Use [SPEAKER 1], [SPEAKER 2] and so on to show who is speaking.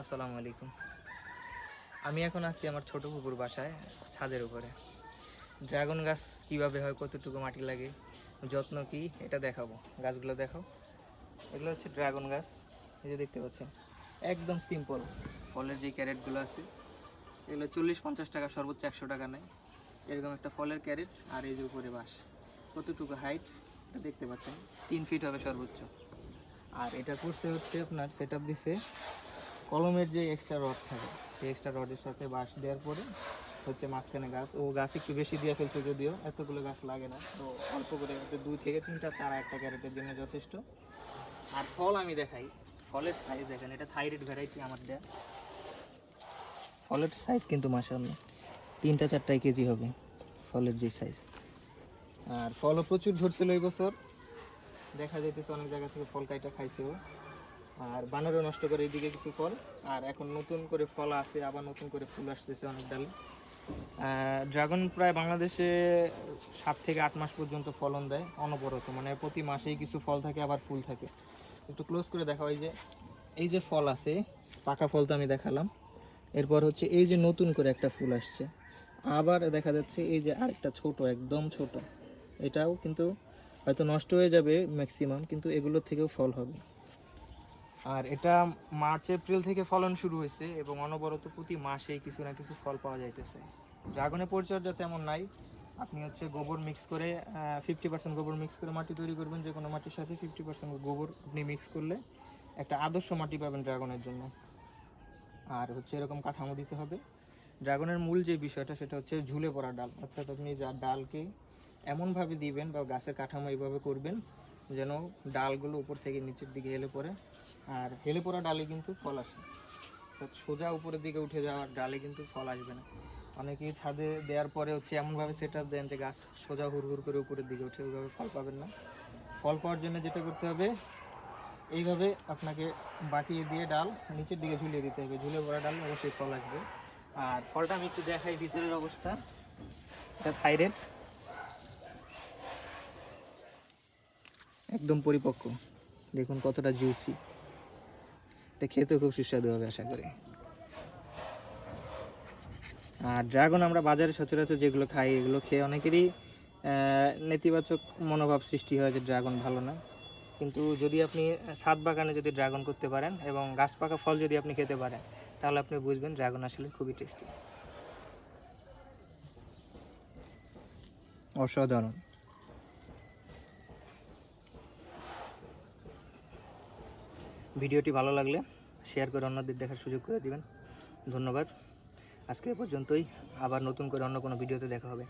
[SPEAKER 1] আসসালামু আলাইকুম। আমি এখন আছি আমার ছোট পুকুর বাসায়, ছাদের উপরে। ড্রাগন গাছ কীভাবে হয়, কতটুকু মাটি লাগে, যত্ন কি, এটা দেখাবো। গাছগুলো দেখাও। এগুলো হচ্ছে ড্রাগন গাছ, এই যে দেখতে পাচ্ছেন। একদম সিম্পল ফলের যে ক্যারেটগুলো আছে, এগুলো চল্লিশ পঞ্চাশ টাকা, সর্বোচ্চ একশো টাকা নেয়। এরকম একটা ফলের ক্যারেট আর এই যে উপরে বাস কতটুকু হাইট দেখতে পাচ্ছেন। তিন ফিট হবে সর্বোচ্চ। আর এটা করছে হচ্ছে আপনার সেট দিছে কলমের যে এক্সট্রা রড থাকে, সেই এক্সট্রা রডের সাথে বাঁশ দেওয়ার পরে হচ্ছে মাঝখানে গাছ, ও গাছ একটু বেশি দিয়ে ফেলছে যদিও এতগুলো গাছ লাগে না। তো অল্প করে হচ্ছে দুই থেকে তিনটা চারা একটা ক্যারেটের জন্য যথেষ্ট। আর ফল আমি দেখাই, ফলের সাইজ দেখেন, এটা থাইরয়েড ভ্যারাইটি আমার দেয়া। ফলের সাইজ কিন্তু মাসাল্লাহ তিনটা চারটাই কেজি হবে ফলের যে সাইজ আর ফলও প্রচুর ধরছিল এই বছর। দেখা যাইতেছে অনেক জায়গা থেকে ফল কাইটা খাইছে আর বানরও নষ্ট করে এইদিকে কিছু ফল। আর এখন নতুন করে ফল আছে আবার নতুন করে ফুল আসতেছে অনেক ডালে। ড্রাগন প্রায় বাংলাদেশে সাত থেকে আট মাস পর্যন্ত ফলন দেয় অনবরত। মানে প্রতি মাসেই কিছু ফল থাকে, আবার ফুল থাকে। একটু ক্লোজ করে দেখা হয় যে, এই যে ফল আছে, পাকা ফল তো আমি দেখালাম। এরপর হচ্ছে এই যে নতুন করে একটা ফুল আসছে। আবার দেখা যাচ্ছে এই যে আরেকটা ছোট, একদম ছোট। এটাও কিন্তু হয়তো নষ্ট হয়ে যাবে ম্যাক্সিমাম কিন্তু এগুলোর থেকেও ফল হবে। আর এটা মার্চ, এপ্রিল থেকে ফলন শুরু হয়েছে এবং অনবরত প্রতি মাসেই কিছু না কিছু ফল পাওয়া যাইতেছে। ড্রাগনের পরিচর্যা তেমন নাই। আপনি হচ্ছে গোবর মিক্স করে ফিফটি পার্সেন্ট গোবর মিক্স করে মাটি তৈরি করবেন, যে কোনো মাটির সাথে ফিফটি পার্সেন্ট গোবর আপনি মিক্স করলে একটা আদর্শ মাটি পাবেন ড্রাগনের জন্য। আর হচ্ছে এরকম কাঠামো দিতে হবে। ড্রাগনের মূল যে বিষয়টা, সেটা হচ্ছে ঝুলে পড়া ডাল। অর্থাৎ আপনি যা ডালকে এমনভাবে দিবেন বা গাছের কাঠামো এইভাবে করবেন যেন ডালগুলো উপর থেকে নিচের দিকে হেলে পড়ে। আর হেলে পড়া ডালে কিন্তু ফল আসে। সোজা উপরের দিকে উঠে যাওয়ার ডালে কিন্তু ফল আসবে না। অনেকেই ছাদে দেওয়ার পরে হচ্ছে এমনভাবে সেট আপ দেন যে গাছ সোজা হুড় করে উপরের দিকে উঠে ওইভাবে ফল পাবেন না। ফল পাওয়ার জন্য যেটা করতে হবে, এইভাবে আপনাকে বাঁকিয়ে দিয়ে ডাল নিচের দিকে ঝুলিয়ে দিতে হবে। ঝুলে পড়া ডাল অবশ্যই ফল আসবে। আর ফলটা আমি একটু দেখাই ভিতরের অবস্থা। এটা থাইরয়েড একদম পরিপক্ক। দেখুন কতটা জুসি এটা খেতে খুব সুস্বাদু হবে, আশা করি। আর ড্রাগন আমরা বাজারে সচরাচর যেগুলো খাই, এগুলো খেয়ে অনেকেরই নেতিবাচক মনোভাব সৃষ্টি হয় যে ড্রাগন ভালো না। কিন্তু যদি আপনি ছাদ বাগানে যদি ড্রাগন করতে পারেন এবং গাছ পাকা ফল যদি আপনি খেতে পারেন, তাহলে আপনি বুঝবেন ড্রাগন আসলে খুবই টেস্টি অসাধারণ। ভিডিওটি ভালো লাগলে শেয়ার করে অন্যদের দেখার সুযোগ করে দিবেন। ধন্যবাদ। আজকে পর্যন্তই। আবার নতুন করে অন্য কোনো ভিডিওতে দেখা হবে।